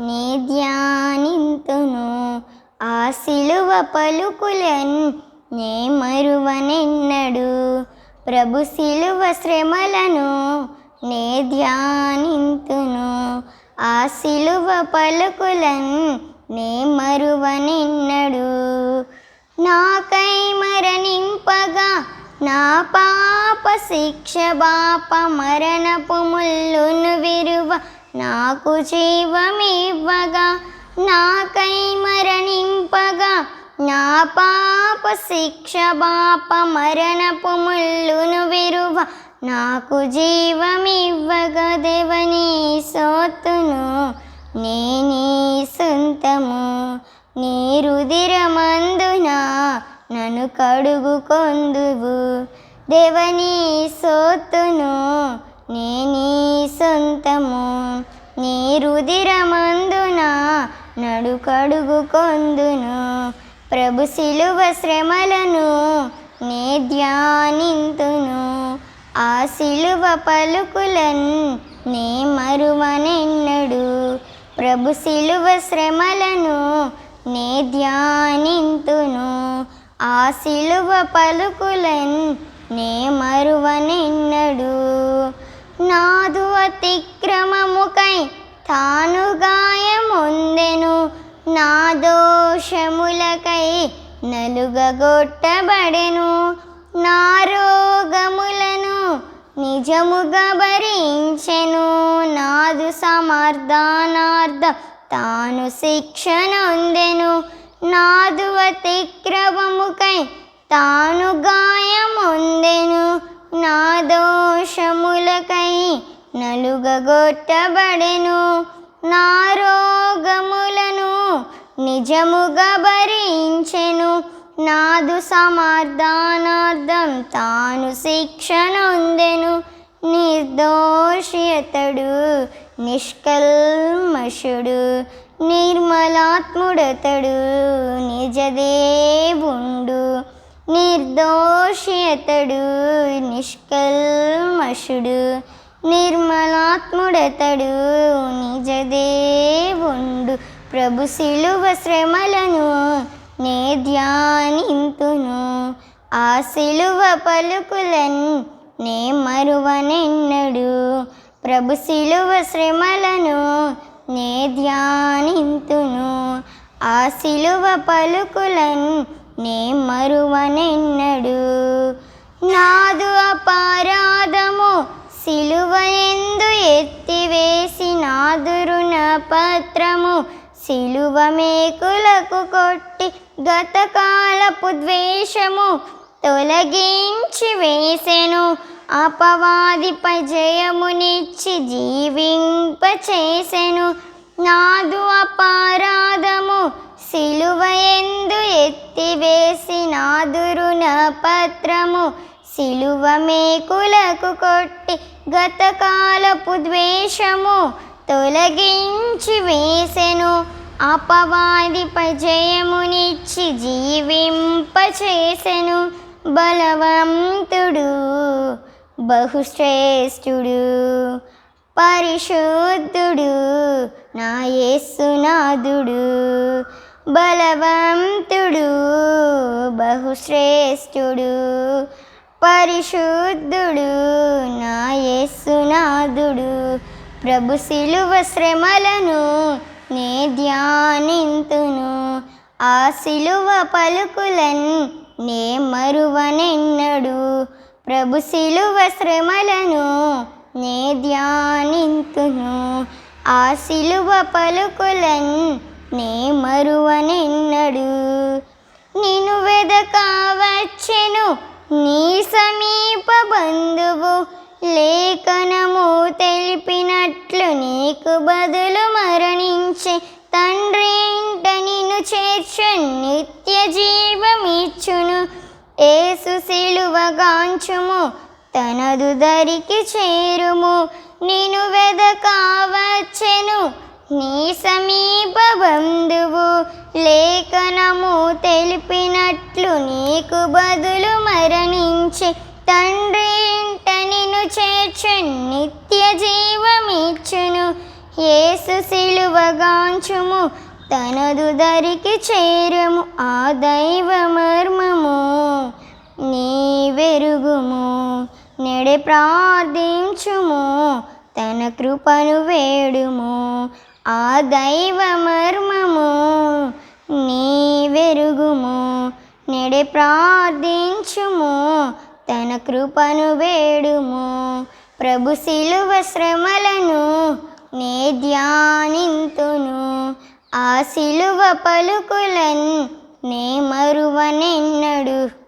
నే ధ్యానింతును ఆ సిలువ పలుకులన్ నే మరువనెన్నడు. ప్రభు సిలువ శ్రమలను నే ధ్యానింతును ఆ సిలువ పలుకులన్ నే మరువనెన్నడు. నాకై మరణింపగా నా పాప శిక్ష బాప మరణపు ముల్లును విరువ నాకు జీవమివ్వగా నాకై మరణింపగా నా పాప శిక్ష బాప మరణపు ముళ్ళును విరువ నాకు జీవమివ్వగా దేవని సోతును నేనీ సొంతము నీ రుదిరమందున నన్ను కడుగుకొందువు దేవని సోతును నేనీ సొంతము నీ రుదిరమందున నడుకడుగు కొందును ప్రభు శిలువ శ్రమలను నే ధ్యానింతును. ఆ శిలువ పలుకులన్ నే మరువనెన్నడు. ప్రభు శిలువ శ్రమలను నే ధ్యానింతును. ఆ శిలువ పలుకులన్ నే మరువనెన్నడు. అతిక్రమముకై తాను గాయముందెను. నా దోషములకై నలుగగొట్టబడెను. నా రోగములను నిజముగా భరించెను. నాదు సమర్థానార్థం తాను శిక్షనొందెను. నాదు అతిక్రమముకై తాను గాయముందెను. నా దోషములకై నలుగగొట్టబడెను. నా రోగములను నిజముగా భరించెను. నాదు సమర్థానార్థం తాను శిక్షణొందెను నిర్దోషియతడు నిష్కల్మషుడు నిర్మలాత్ముడతడు నిజదేవుండు. నిర్దోషియతడు నిష్కల్మషుడు నిర్మలాత్ముడతడు నిజదేవుండు. ప్రభు శిలువ శ్రమలను నే ధ్యానింతును. ఆ శిలువ పలుకులన్ నే మరువనెన్నడు. ప్రభు శిలువ శ్రమలను నే ధ్యానింతును. ఆ శిలువ పలుకులన్ నే మరువనెన్నడు. నాదు అపారాధము సిలువయందు ఎత్తివేసి నాదురున పత్రము. సిలువ మేకులకు కొట్టి గతకాలపు ద్వేషము తొలగించి వేసెను. అపవాదిపై జయమునిచ్చి జీవింపచేసెను. నాదు అపారాధము సిలువయందు ఎత్తివేసి నాదురున పత్రము. సిలువ మేకులకు కొట్టి గతకాలపు ద్వేషము తొలగించి వేసెను. అపవాదిపై జయమునిచ్చి జీవింపచేసెను. బలవంతుడు బహుశ్రేష్ఠుడు పరిశుద్ధుడు నా యేసునాథుడు బలవంతుడు బహుశ్రేష్ఠుడు పరిశుద్ధుడు నా యేసునాథుడు. ప్రభు శిలువ శ్రమలను నే ధ్యానింతును. ఆ శిలువ పలుకులన్ నే మరువనెన్నడు. ప్రభు శిలువ శ్రమలను నే ధ్యానింతును. ఆ శిలువ పలుకులన్ నే మరువనెన్నడు. నిన్ను వెదకావచ్చెను నీ సమీప బంధువు లేఖనము తెలిపినట్లు నీకు బదులు మరణించే తండ్రి ఇంట నిన్ను చేర్చు నిత్య జీవమిచ్చును. ఏసు సిలువగాంచుము తనదు దరికి చేరుము. నిన్ను వెదకావచ్చెను. నీ సమీప బంధువు లేఖనము తెలిపినట్లు నీకు బదులు మరణించి తండ్రి ఇంట నిన్ను చేర్చు నిత్య జీవమిచ్చును. ఏసు సిలువగాంచుము తనదు దరికి చేరము ఆ దైవ మర్మము. నీ వెరుగుము నెడే ప్రార్థించుము తన కృపను వేడుము. ఆ దైవ మర్మము నీ వెరుగుము. నెడే ప్రార్థించుము తన కృపను వేడుము. ప్రభు శిలువ శ్రమలను నే ధ్యానింతును. ఆ శిలువ పలుకులన్ నే మరువనెన్నడు.